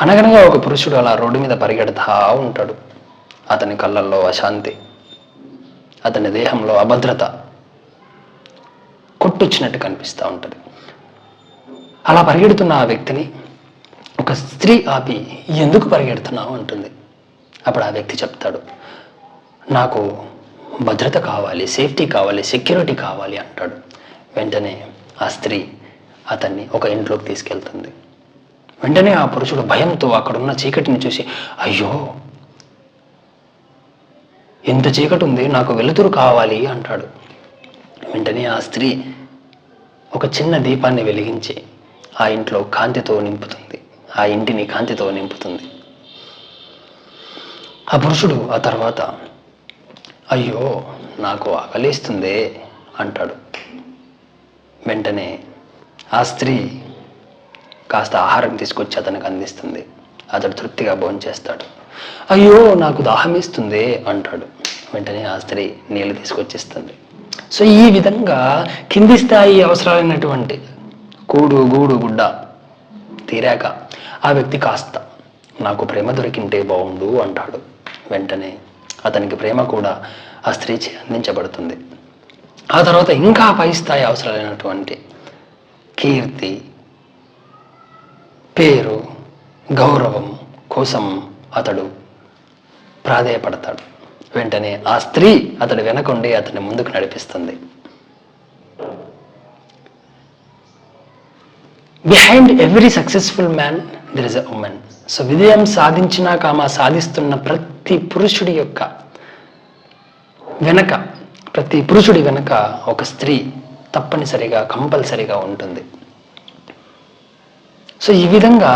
అనగనగా ఒక పురుషుడు అలా రోడ్డు మీద పరిగెడతా ఉంటాడు. అతని కళ్ళల్లో అశాంతి అతని దేహంలో అభద్రత కొట్టొచ్చినట్టు కనిపిస్తూ ఉంటుంది. అలా పరిగెడుతున్న ఆ వ్యక్తిని ఒక స్త్రీ ఆపి ఎందుకు పరిగెడుతున్నావు? అంటుంది. అప్పుడు ఆ వ్యక్తి చెప్తాడు నాకు భద్రత కావాలి సేఫ్టీ కావాలి సెక్యూరిటీ కావాలి అంటాడు. వెంటనే ఆ స్త్రీ అతన్ని ఒక ఇంట్లోకి తీసుకెళ్తుంది. వెంటనే ఆ పురుషుడు భయంతో అక్కడున్న చీకటిని చూసి అయ్యో ఎంత చీకటి ఉంది నాకు వెలుతురు కావాలి అంటాడు. వెంటనే ఆ స్త్రీ ఒక చిన్న దీపాన్ని వెలిగించి ఆ ఇంట్లో కాంతితో నింపుతుంది. ఆ ఇంటిని కాంతితో నింపుతుంది. ఆ పురుషుడు ఆ తర్వాత అయ్యో నాకు ఆకలిస్తుంది అంటాడు. వెంటనే ఆ స్త్రీ కాస్త ఆహారం తీసుకొచ్చి అతనికి అందిస్తుంది. అతడు తృప్తిగా భోంచేస్తాడు అయ్యో నాకు దాహమేస్తుంది అంటాడు. వెంటనే ఆ స్త్రీ నీళ్ళు తీసుకొచ్చిస్తుంది. సో ఈ విధంగా కింది స్థాయి అవసరాలైనటువంటి కూడు గూడు గుడ్డ తీరాక ఆ వ్యక్తి కాస్త నాకు ప్రేమ దొరికింటే బాగుండు అంటాడు. వెంటనే అతనికి ప్రేమ కూడా ఆ స్త్రీచే అందించబడుతుంది. ఆ తర్వాత ఇంకా పై స్థాయి అవసరాలైనటువంటి కీర్తి పేరు గౌరవం కోసం అతడు ప్రాధేయపడతాడు. వెంటనే ఆ స్త్రీ అతడు వెనకుండి అతన్ని ముందుకు నడిపిస్తుంది. Behind every successful man there is a women so విజయం సాధించినాక ఆమె సాధిస్తున్న ప్రతి పురుషుడి యొక్క వెనక ప్రతి పురుషుడి వెనక ఒక స్త్రీ తప్పనిసరిగా కంపల్సరిగా ఉంటుంది. సో ఈ విధంగా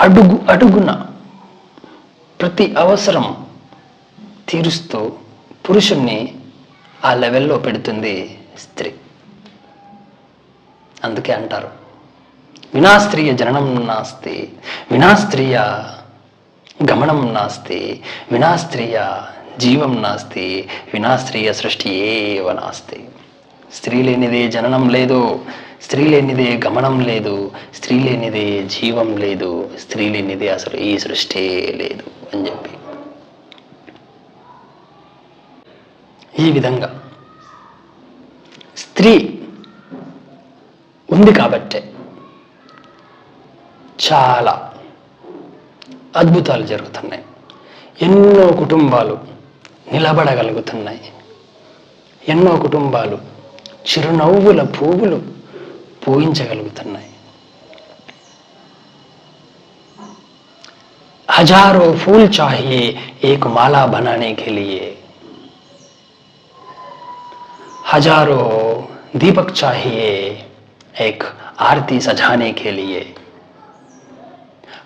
అడుగు అడుగున ప్రతి అవసరం తీరుస్తూ పురుషుణ్ణి ఆ లెవెల్లో పెడుతుంది స్త్రీ. అందుకే అంటారు వినాస్త్రీయ జననం నాస్తి వినాస్త్రీయ గమనం నాస్తి వినాస్త్రీయ జీవం నాస్తి వినాస్త్రీయ సృష్టి ఏవ నాస్తి. స్త్రీ లేనిదే జననం లేదు స్త్రీ లేనిదే గమనం లేదు స్త్రీ లేనిదే జీవం లేదు స్త్రీ లేనిదే అసలు ఈ సృష్టి లేదు అని చెప్పి. ఈ విధంగా స్త్రీ ఉంది కాబట్టే చాలా అద్భుతాలు జరుగుతున్నాయి. ఎన్నో కుటుంబాలు నిలబడగలుగుతున్నాయి. ఎన్నో కుటుంబాలు చిరునవ్వుల పువ్వులు పూయించగలుగుతున్నాయి हजारों फूल चाहिए एक माला बनाने के लिए हजारों दीपक चाहिए एक आरती सजाने के लिए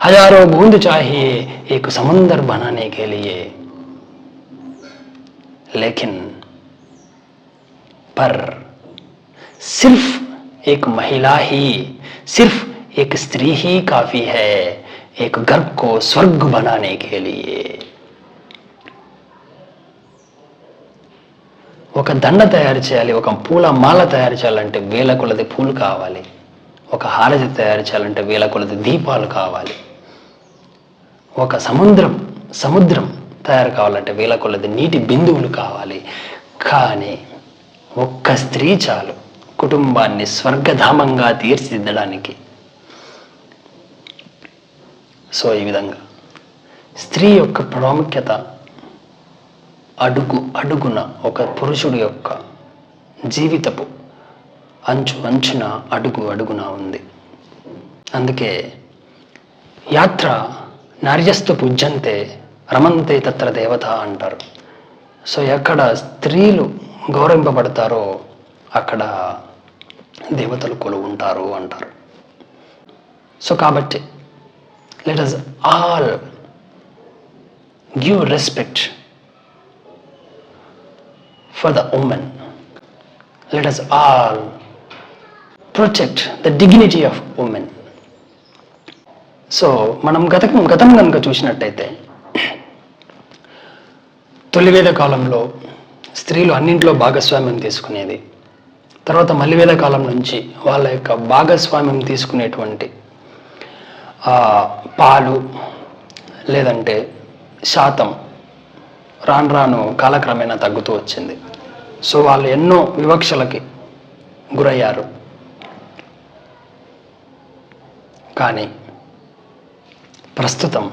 हजारों बूंद चाहिए एक समुंदर बनाने के लिए लेकिन पर सिर्फ एक महिला ही सिर्फ एक स्त्री ही काफी है एक गर्भ को स्वर्ग बनाने के लिए ఒక దండ తయారు చేయాలి ఒక పూల మాల తయారు చేయాలంటే వేల కొలది పూలు కావాలి ఒక హారతి తయారు చేయాలంటే వేల కొలది దీపాలు కావాలి ఒక సముద్రం సముద్రం తయారు కావాలంటే వేల కొలది నీటి బిందువులు కావాలి కానీ ఒక్క స్త్రీ చాలు కుటుంబాన్ని స్వర్గధామంగా తీర్చిదిద్దడానికి. సో ఈ విధంగా. స్త్రీ యొక్క ప్రాముఖ్యత అడుగు అడుగున ఒక పురుషుడి యొక్క జీవితపు అంచు అంచున అడుగు అడుగున ఉంది. అందుకే యాత్ర నార్యస్తు పూజ్యంతే రమంతే తత్ర దేవత అంటారు. సో ఎక్కడ స్త్రీలు గౌరవింపబడతారో అక్కడ దేవతలు కొలువు ఉంటారు అంటారు. సో కాబట్టి let us all give respect for the women let us all protect the dignity of women so మనం గత గతం కనుక చూసినట్టయితే తొలివేద కాలంలో స్త్రీలు అన్నింట్లో భాగస్వామ్యం తీసుకునేది తర్వాత మలివేద కాలం నుంచి వాళ్ళ యొక్క భాగస్వామ్యం తీసుకునేటువంటి పాలు లేదంటే శాతం రాను రాను కాలక్రమేణా తగ్గుతూ వచ్చింది. సో వాళ్ళు ఎన్నో వివక్షలకి గురయ్యారు. కానీ ప్రస్తుతం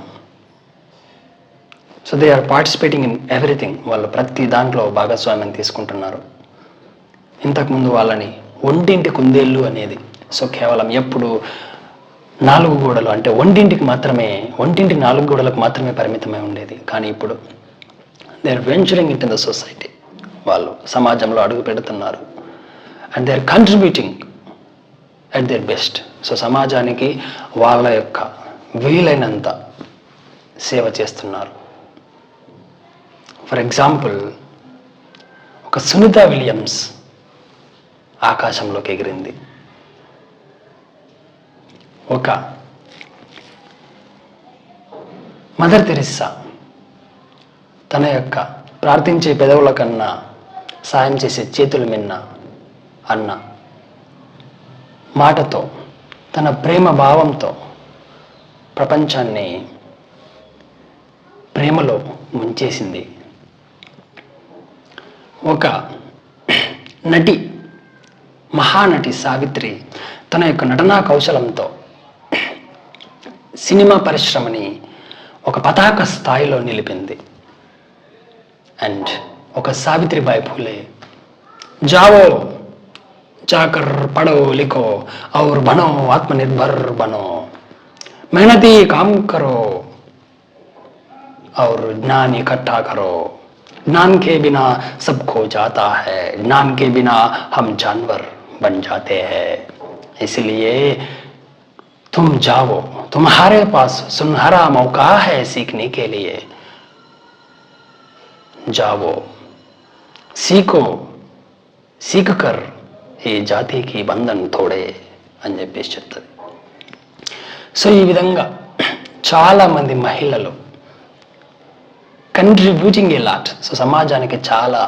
so they are participating in everything వాళ్ళు ప్రతి దాంట్లో భాగస్వామ్యం తీసుకుంటున్నారు. ఇంతకుముందు వాళ్ళని ఒంటింటి కుందేళ్ళు అనేది. సో కేవలం ఎప్పుడు నాలుగు గోడలు అంటే ఒంటింటికి మాత్రమే ఒంటింటి నాలుగు గోడలకు మాత్రమే పరిమితమై ఉండేది. కానీ ఇప్పుడు they are venturing it in the society వాళ్ళు సమాజంలో అడుగు పెడుతున్నారు. And they are contributing at their best so సమాజానికి వాళ్ళ యొక్క వీలైనంత సేవ చేస్తున్నారు. ఫర్ ఎగ్జాంపుల్ ఒక సునీత విలియమ్స్ ఆకాశంలోకి ఎగిరింది. ఒక మదర్ తెరిస్సా తన యొక్క ప్రార్థించే పెదవుల కన్నా సాయం చేసే చేతులు మిన్న అన్న మాటతో తన ప్రేమ భావంతో ప్రపంచాన్ని ప్రేమలో ముంచేసింది. ఒక నటి మహానటి సావిత్రి తన యొక్క నటనా కౌశలంతో సినిమా పరిశ్రమని ఒక పతాక స్థాయిలో నిలిపింది అండ్ ఒక సావిత్రిబాయి ఫూలే జావో जाकर पढ़ो लिखो और बनो आत्मनिर्भर बनो मेहनती काम करो और ज्ञान इकट्ठा करो ज्ञान के बिना सब खो जाता है ज्ञान के बिना हम जानवर बन जाते हैं इसलिए तुम जाओ तुम्हारे पास सुनहरा मौका है सीखने के लिए जाओ सीखो सीख कर ఈ జాతికి బంధన్ తోడే అని చెప్పేసి చెప్తుంది సో ఈ విధంగా చాలామంది మహిళలు కంట్రిబ్యూటింగ్ ఏ లాట్ సో సమాజానికి చాలా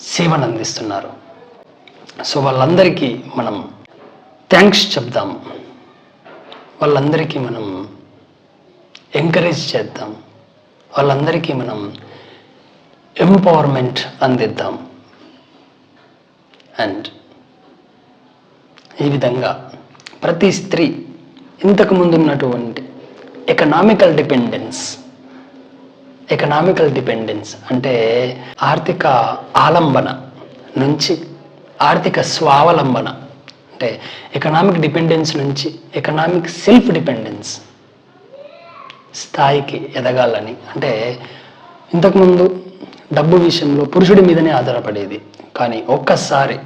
సేవను అందిస్తున్నారు సో వాళ్ళందరికీ మనం థ్యాంక్స్ చెప్దాం. వాళ్ళందరికీ మనం ఎంకరేజ్ చేద్దాం. వాళ్ళందరికీ మనం ఎంపవర్మెంట్ అందిద్దాం. అండ్ ఈ విధంగా ప్రతి స్త్రీ ఇంతకుముందు ఉన్నటువంటి ఎకనామికల్ డిపెండెన్స్ ఎకనామికల్ డిపెండెన్స్ అంటే ఆర్థిక ఆలంబన నుంచి ఆర్థిక స్వావలంబన అంటే ఎకనామిక్ డిపెండెన్స్ నుంచి ఎకనామిక్ సెల్ఫ్ డిపెండెన్స్ స్థాయికి ఎదగాలని. అంటే ఇంతకుముందు డబ్బు విషయంలో పురుషుడి మీదనే ఆధారపడేది. కానీ ఒక్కసారి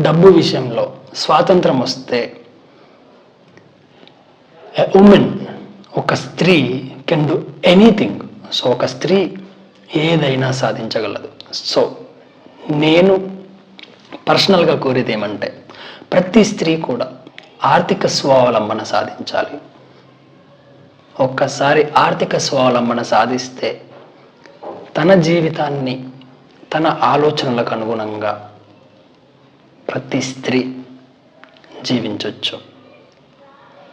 డబ్బు విషయంలో స్వాతంత్రం వస్తే ఉమెన్ ఒక స్త్రీ కెన్ డూ ఎనీథింగ్ సో ఒక స్త్రీ ఏదైనా సాధించగలదు. సో నేను పర్సనల్గా కోరేది ఏమంటే ప్రతి స్త్రీ కూడా ఆర్థిక స్వావలంబన సాధించాలి. ఒక్కసారి ఆర్థిక స్వావలంబన సాధిస్తే తన జీవితాన్ని తన ఆలోచనలకు అనుగుణంగా ప్రతి స్త్రీ జీవించవచ్చు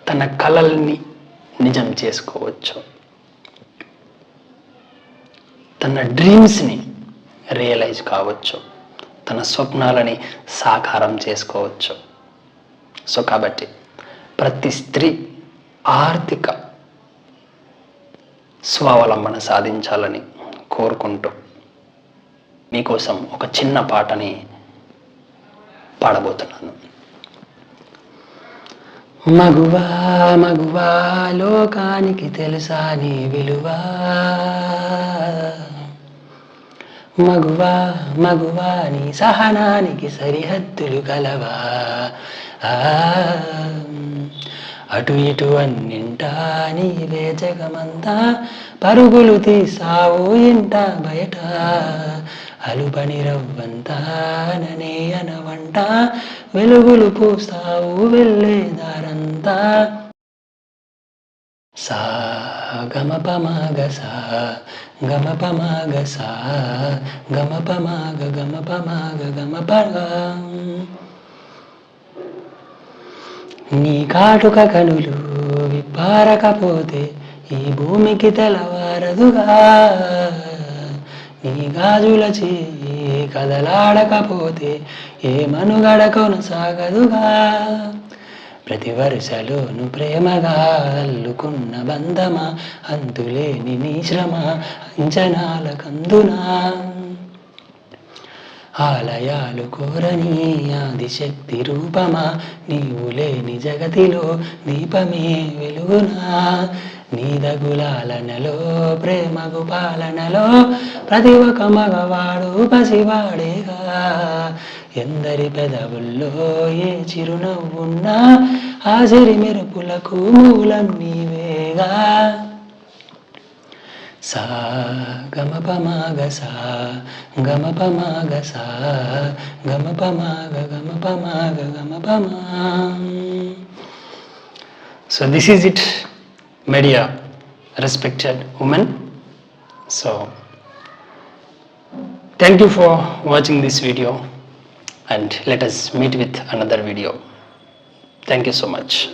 తన కలల్ని నిజం చేసుకోవచ్చు. తన డ్రీమ్స్ని రియలైజ్ కావచ్చు. తన స్వప్నాలని సాకారం చేసుకోవచ్చు. సో కాబట్టి ప్రతి స్త్రీ ఆర్థిక స్వావలంబన సాధించాలని కోరుకుంటూ మీకోసం ఒక చిన్న పాటని పాడబోతున్నాను. మగువా మగువా లోకానికి తెలుసా నీ విలువా? మగువా మగువా నీ సహనానికి సరిహద్దులు కలవా? ఆ, అటు ఇటు అన్నింటా నీవే జగమంతా పరుగులు తీసావు ఇంట బయట. అలుపని రవ్వంతా ననే అనవంట వెలుగులు పూస్తావు వెళ్ళే దారంతా. సా గమపమాగ సా గమపమాగ సా గమపమాగ గమపమాగ గమ నీ కాటుక కనులు విప్పారకపోతే ఈ భూమికి తెలవారదుగా నీ గాజుల చేయి కదలాడకపోతే ఏ మనుగడ కొనసాగదుగా? ప్రతి వరుసలోను ప్రేమగా అల్లుకున్న బంధమా? అంతులేని నీ శ్రమ అంచనాల కందునా? ఆలయాలు కోరని ఆదిశక్తి రూపమా? నీవు లేని జగతిలో దీపమే వెలుగునా? నీదగులాలనలో ప్రేమగు పాలనలో ప్రతి ఒక్క మగవాడు పసివాడేగా? ఎందరి పెదవుల్లో ఏ చిరునవ్వున్నా ఆ మెరుపులకు మూలం నీవేగా? sa gama pa ma ga sa gama pa ma ga sa gama pa ma ga gama pa ma ga gama pa ma so this is it my respected woman. so thank you for watching this video and let us meet with another video. Thank you so much.